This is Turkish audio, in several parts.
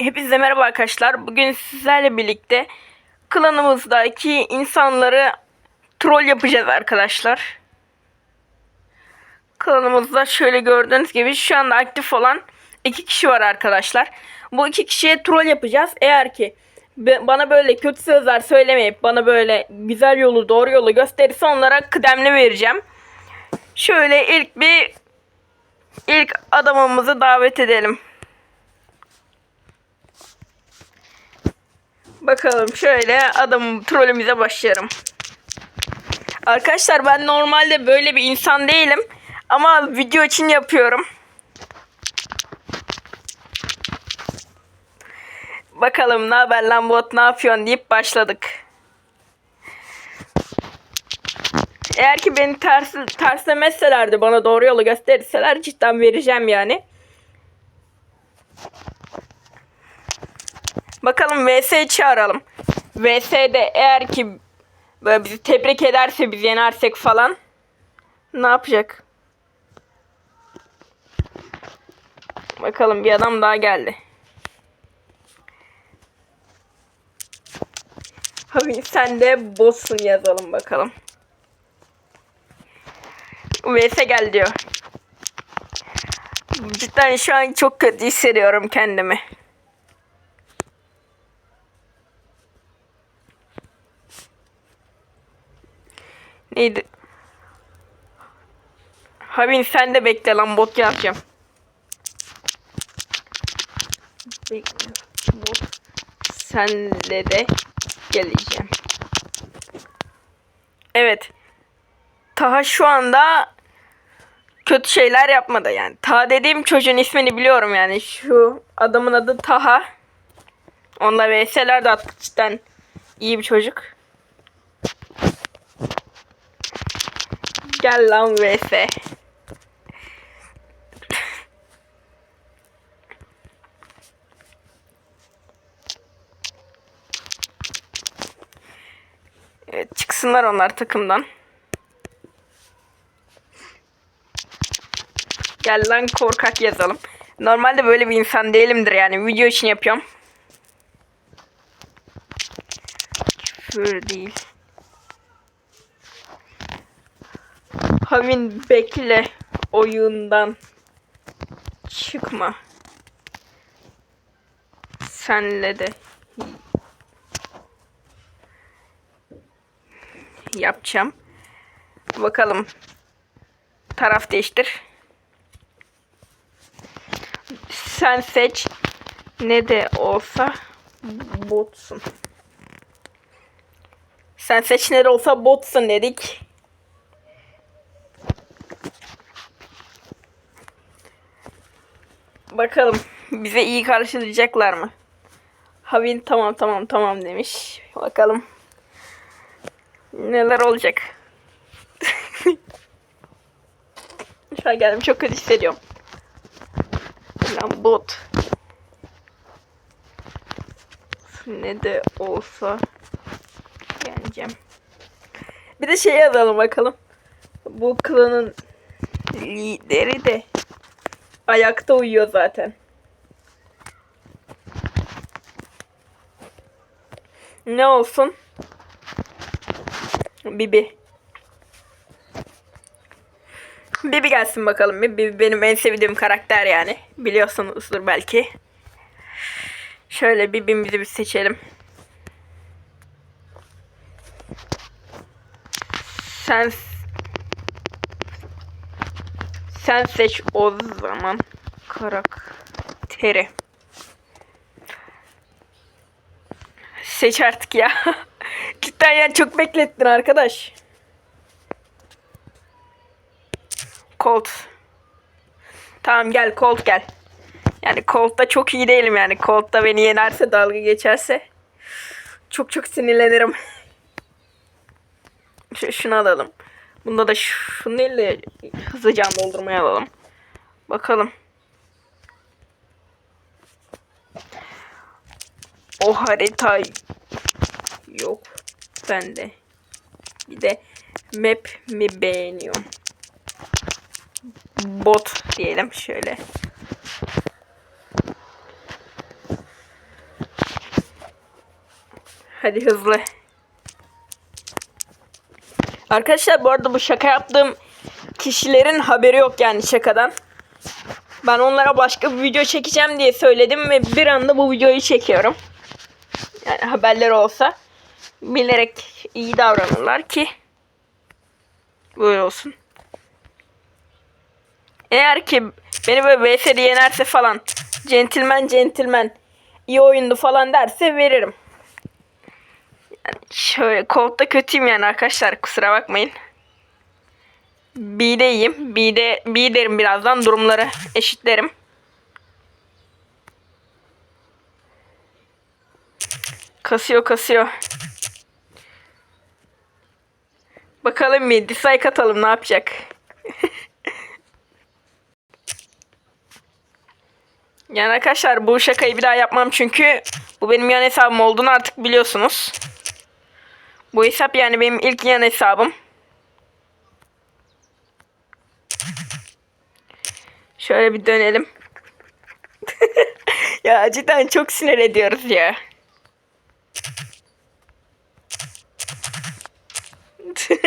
Hepinize merhaba arkadaşlar. Bugün sizlerle birlikte klanımızdaki insanları troll yapacağız arkadaşlar. Klanımızda şöyle gördüğünüz gibi şu anda aktif olan iki kişi var arkadaşlar. Bu iki kişiye troll yapacağız. Eğer ki bana böyle kötü sözler söylemeyip bana böyle güzel yolu doğru yolu gösterirse onlara kıdemli vereceğim. Şöyle ilk bir ilk adamımızı davet edelim. Bakalım şöyle adam trolümüze başlarım. Arkadaşlar ben normalde böyle bir insan değilim. Ama video için yapıyorum. Bakalım ne haber lan bot ne yapıyorsun deyip başladık. Eğer ki beni ters, terslemezselerdi bana doğru yolu gösterirseler cidden vereceğim yani. Bakalım VS çağıralım. VS'de eğer ki böyle bizi tebrik ederse biz yenersek falan ne yapacak? Bakalım bir adam daha geldi. Abi sen de boss'un yazalım bakalım. VS gel diyor. Cidden şu an çok kötü hissediyorum kendimi. Neydi? Havin sen de bekle lan bot yapacağım. Bekle. Bot. Senle de geleceğim. Evet. Taha şu anda kötü şeyler yapmadı yani. Taha dediğim çocuğun ismini biliyorum yani. Şu adamın adı Taha. Onunla VS'ler de attık cidden iyi bir çocuk. Gel lan vs. Evet çıksınlar onlar takımdan. Gel lan korkak yazalım. Normalde böyle bir insan değilimdir yani video için yapıyorum. Küfür değil. Havin bekle oyundan çıkma. Senle de yapacağım. Bakalım. Taraf değiştir. Sen seç. Ne de olsa botsun. Sen seç ne de olsa botsun dedik. Bakalım bize iyi karşılayacaklar mı? Havin tamam tamam tamam demiş. Bakalım neler olacak. Şu an geldim çok kötü hissediyorum. Lan bot. Ne de olsa yeneceğim. Bir de şey yazalım bakalım. Bu klanın lideri de ayakta uyuyor zaten. Ne olsun? Bibi. Bibi gelsin bakalım. Bibi benim en sevdiğim karakter yani. Biliyorsunuzdur belki. Şöyle Bibi'mizi bir seçelim. Sen sen seç o zaman karakteri. Seç artık ya. Cidden yani çok beklettin arkadaş. Colt. Tamam gel Colt gel. Yani Colt'ta çok iyi değilim yani. Colt'ta beni yenerse dalga geçerse çok çok sinirlenirim. Şu, şunu alalım. Bunda da şunu elle hızlıca doldurmaya alalım. Bakalım. O harita yok bende. Bir de map mi beğeniyorum. Bot diyelim şöyle. Hadi hızlı. Arkadaşlar bu arada bu şaka yaptığım kişilerin haberi yok yani şakadan. Ben onlara başka bir video çekeceğim diye söyledim ve bir anda bu videoyu çekiyorum. Yani haberleri olsa bilerek iyi davranırlar ki böyle olsun. Eğer ki beni böyle VS'de yenerse falan centilmen centilmen iyi oyundu falan derse veririm. Şöyle kolda kötüyüm yani arkadaşlar kusura bakmayın. B'de iyiyim. B'de B derim birazdan durumları eşitlerim. Kasıyor kasıyor. Bakalım bir dislike atalım ne yapacak. yani arkadaşlar bu şakayı bir daha yapmam çünkü bu benim yan hesabım olduğunu artık biliyorsunuz. Bu hesap yani benim ilk yan hesabım. Şöyle bir dönelim. ya cidden çok sinir ediyoruz ya.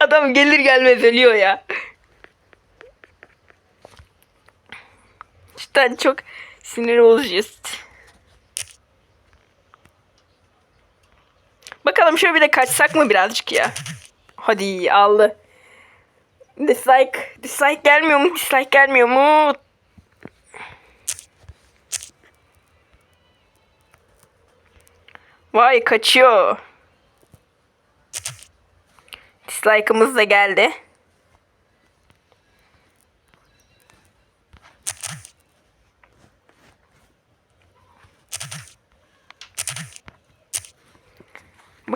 Adam gelir gelmez ölüyor ya. Cidden çok sinir bozucu. Bakalım şöyle bir de kaçsak mı birazcık ya. Hadi aldı. Dislike. Dislike gelmiyor mu? Dislike gelmiyor mu? Vay kaçıyor. Dislike'ımız da geldi.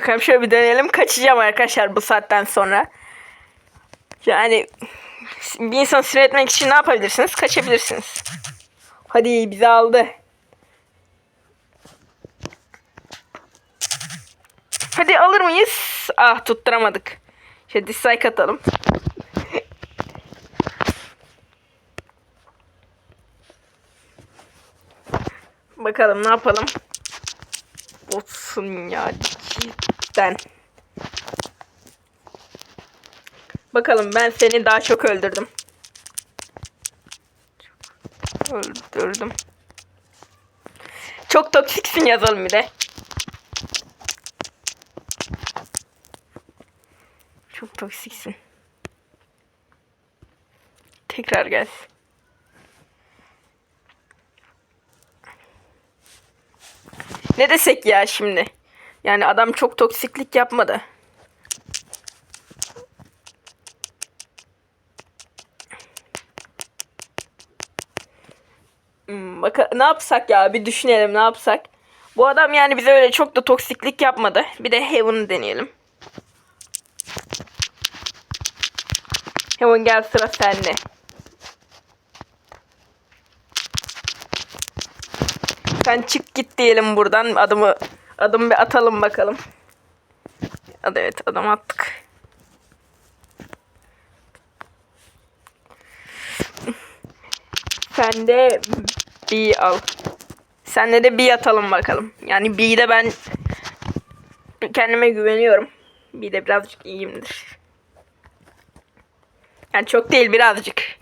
Bakalım şöyle bir dönelim. Kaçacağım arkadaşlar bu saatten sonra. Yani bir insan sinir etmek için ne yapabilirsiniz? Kaçabilirsiniz. Hadi bizi aldı. Hadi alır mıyız? Ah tutturamadık. Şöyle dislike atalım. Bakalım ne yapalım. Olsun ya cidden. Bakalım ben seni daha çok öldürdüm. Öldürdüm. Çok toksiksin yazalım bir de. Çok toksiksin. Tekrar gel. Ne desek ya şimdi? Yani adam çok toksiklik yapmadı. Hmm, baka ne yapsak ya bir düşünelim ne yapsak. Bu adam yani bize öyle çok da toksiklik yapmadı. Bir de Heaven'ı deneyelim. Heaven gel sıra sende. Sen çık git diyelim buradan. Adımı adım bir atalım bakalım. Hadi evet adam attık. Sen de B al. Senle de B atalım bakalım. Yani B'de ben kendime güveniyorum. B'de birazcık iyiyimdir. Yani çok değil birazcık.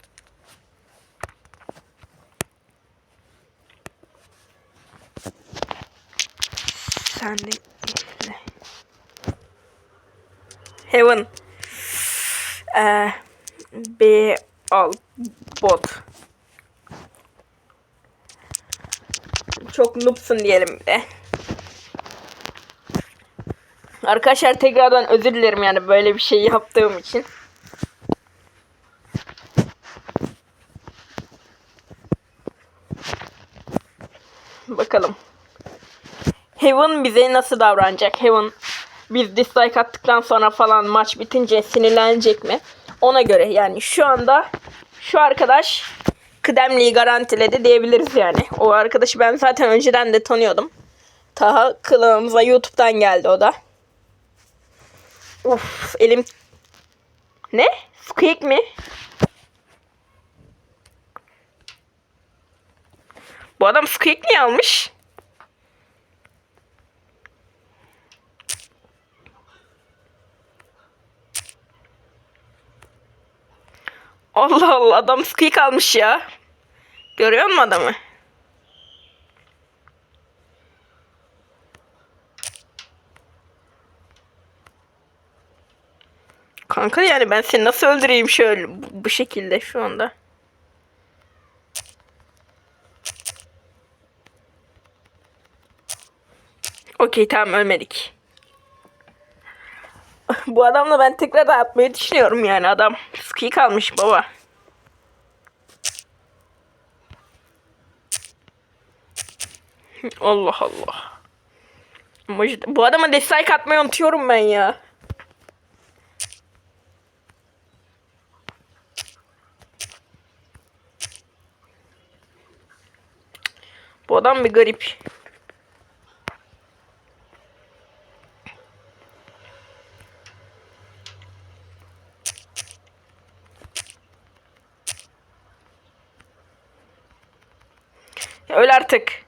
Sen de ne? Heaven. Ee, B al bot. Çok noobsun diyelim bir de. Arkadaşlar tekrardan özür dilerim yani böyle bir şey yaptığım için. Bakalım. Heaven bize nasıl davranacak? Heaven biz dislike attıktan sonra falan maç bitince sinirlenecek mi? Ona göre yani şu anda şu arkadaş kıdemliği garantiledi diyebiliriz yani. O arkadaşı ben zaten önceden de tanıyordum. Taha kılığımıza YouTube'dan geldi o da. Uf elim... Ne? Squeak mi? Bu adam Squeak niye almış? Allah Allah adam sıkıyı kalmış ya. Görüyor musun adamı? Kanka yani ben seni nasıl öldüreyim şöyle bu, şekilde şu anda. Okey tamam ölmedik. Bu adamla ben tekrar da yapmayı düşünüyorum yani adam sıkıyı kalmış baba. Allah Allah. Bu adama dislike atmayı unutuyorum ben ya. Bu adam bir garip. Ya Öl artık.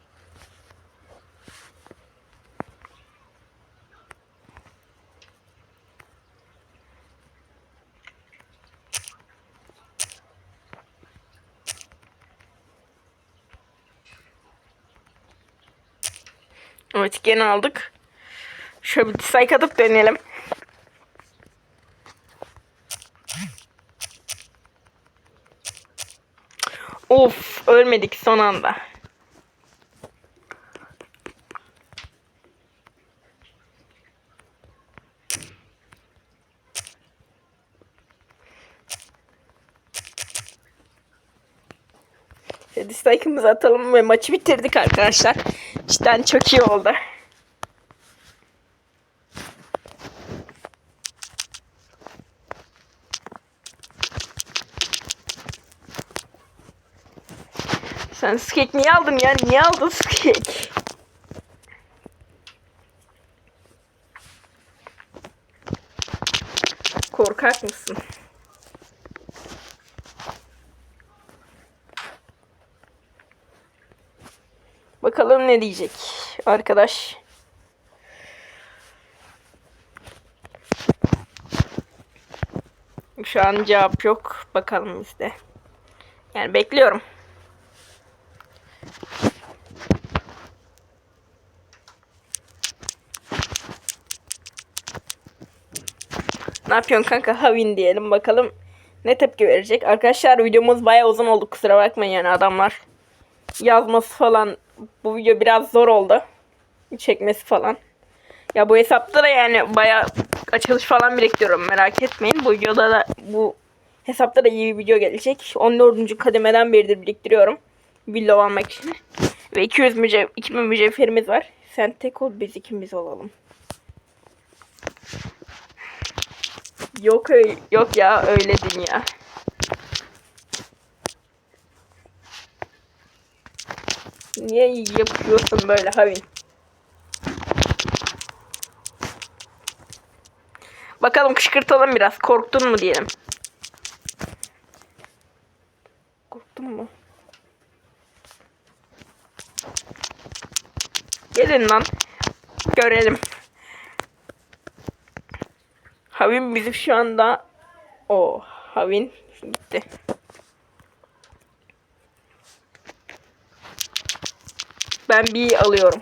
Evet gene aldık. Şöyle bir dislike atıp deneyelim. Of ölmedik son anda. Dislike'ımızı atalım ve maçı bitirdik arkadaşlar. Cidden çok iyi oldu. Sen skek niye aldın ya? Niye aldın skek? Korkak mısın? Ne diyecek arkadaş. Şu an cevap yok. Bakalım bizde. Yani bekliyorum. Ne yapıyorsun kanka? Havin diyelim bakalım ne tepki verecek. Arkadaşlar videomuz bayağı uzun oldu kusura bakmayın yani adamlar yazması falan bu video biraz zor oldu. Çekmesi falan. Ya bu hesapta da yani bayağı açılış falan biriktiriyorum merak etmeyin. Bu videoda da bu hesapta da iyi bir video gelecek. 14. kademeden beridir biriktiriyorum. Villa almak için. Ve 200 mücev 2000 mücevherimiz var. Sen tek ol biz ikimiz olalım. Yok öyle, yok ya öyle dünya. Niye yapıyorsun böyle Havin? Bakalım kışkırtalım biraz. Korktun mu diyelim. Korktun mu? Gelin lan. Görelim. Havin bizim şu anda o Havin gitti. Ben bir alıyorum.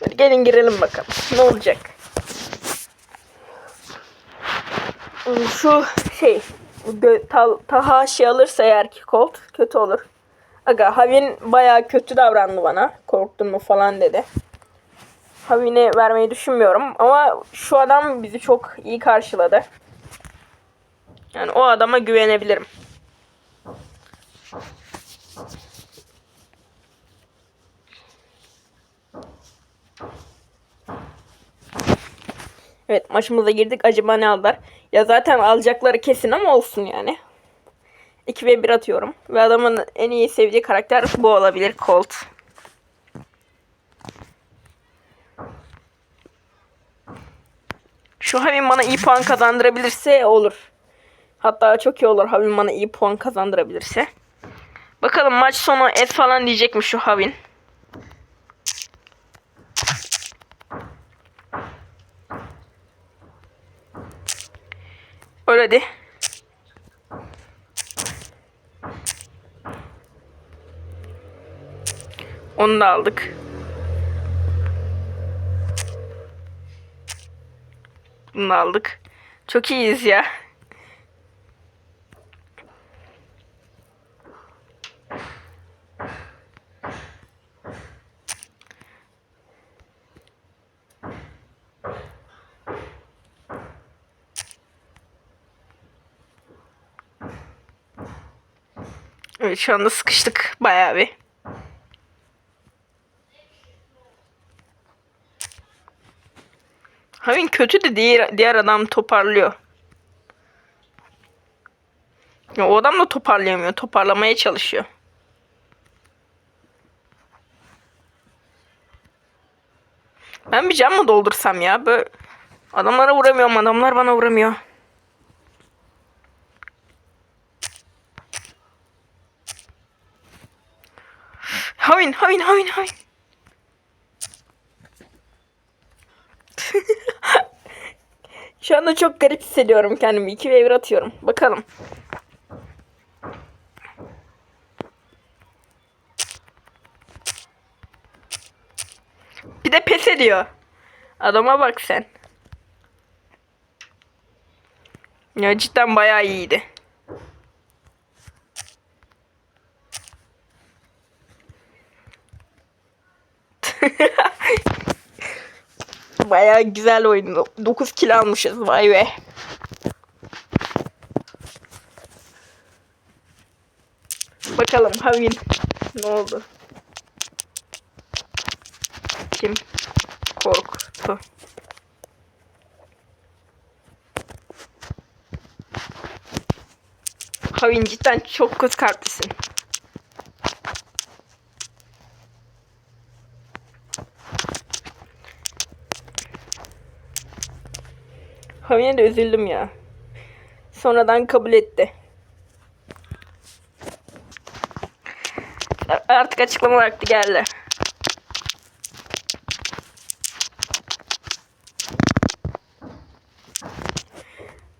Hadi gelin girelim bakalım. Ne olacak? Şu şey ta- Taha şey alırsa eğer ki Colt kötü olur. Aga Havin baya kötü davrandı bana. Korktun mu falan dedi. Havin'e vermeyi düşünmüyorum ama şu adam bizi çok iyi karşıladı. Yani o adama güvenebilirim. Evet maçımıza girdik. Acaba ne aldılar? Ya zaten alacakları kesin ama olsun yani. 2 ve 1 atıyorum. Ve adamın en iyi sevdiği karakter bu olabilir. Colt. Şu Havin bana iyi puan kazandırabilirse olur. Hatta çok iyi olur Havin bana iyi puan kazandırabilirse. Bakalım maç sonu et falan diyecek mi şu Havin? Öyle hadi. Onu da aldık. Bunu da aldık. Çok iyiyiz ya. Evet şu anda sıkıştık bayağı bir. Havin kötü de diğer, diğer adam toparlıyor. Ya o adam da toparlayamıyor. Toparlamaya çalışıyor. Ben bir cam mı doldursam ya? Böyle adamlara vuramıyorum. Adamlar bana vuramıyor. Havin, havin, havin, havin. Şu anda çok garip hissediyorum kendimi. 2 ve 1 atıyorum. Bakalım. Bir de pes ediyor. Adama bak sen. Ya cidden bayağı iyiydi. Bayağı güzel oyundu. 9 kill almışız vay be. Bakalım Havin ne oldu? Kim korktu? Havin cidden çok kötü kalplisin. Havin'e de üzüldüm ya. Sonradan kabul etti. Artık açıklama vakti geldi.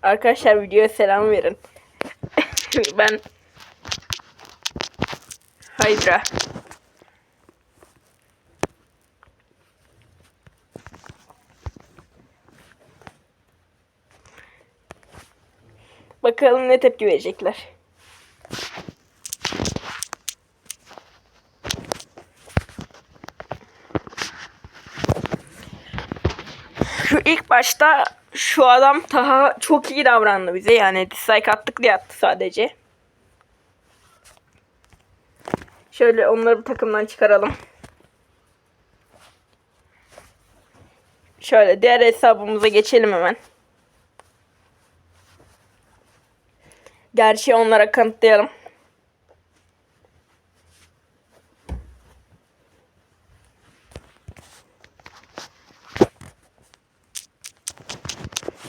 Arkadaşlar videoya selam verin. ben Hydra. Bakalım ne tepki verecekler. Şu ilk başta şu adam daha çok iyi davrandı bize. Yani dislike attık diye attı sadece. Şöyle onları bir takımdan çıkaralım. Şöyle diğer hesabımıza geçelim hemen. Gerçeği onlara kanıtlayalım.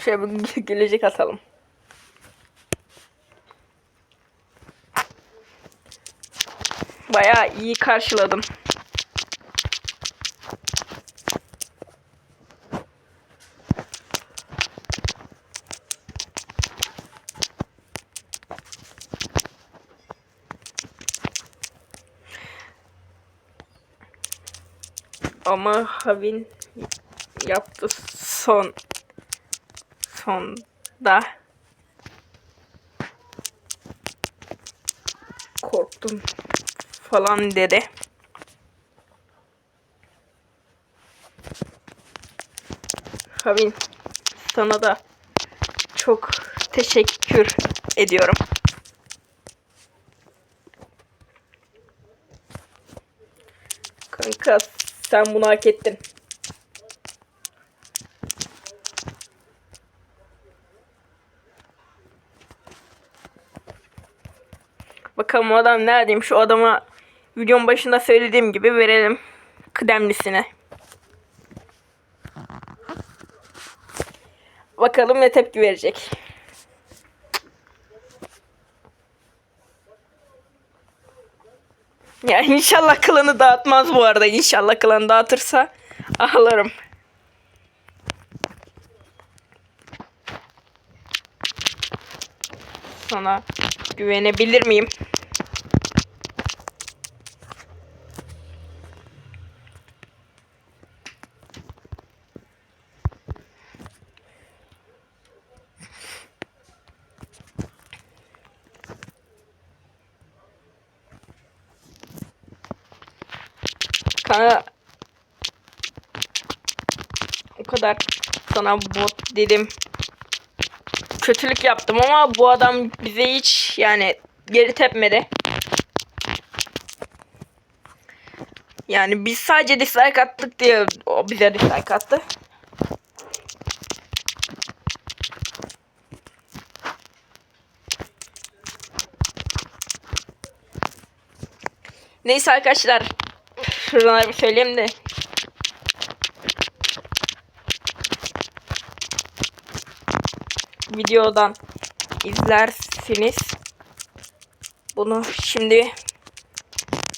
Şöyle bir gülecek atalım. Bayağı iyi karşıladım. Ama Havin yaptı son sonda korktum falan dedi. Havin sana da çok teşekkür ediyorum. Kanka sen bunu hak ettin. Bakalım o adam neredeyim? Şu adama videonun başında söylediğim gibi verelim kıdemlisine. Bakalım ne tepki verecek. Ya inşallah klanı dağıtmaz bu arada. İnşallah klanı dağıtırsa ağlarım. Ona güvenebilir miyim? Kanka o kadar sana bot dedim. Kötülük yaptım ama bu adam bize hiç yani geri tepmedi. Yani biz sadece dislike attık diye o bize dislike attı. Neyse arkadaşlar. Şuradan bir söyleyeyim de. Videodan izlersiniz. Bunu şimdi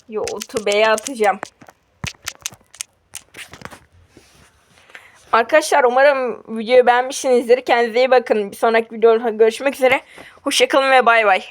YouTube'ya atacağım. Arkadaşlar umarım videoyu beğenmişsinizdir. Kendinize iyi bakın. Bir sonraki videoda görüşmek üzere. Hoşçakalın ve bay bay.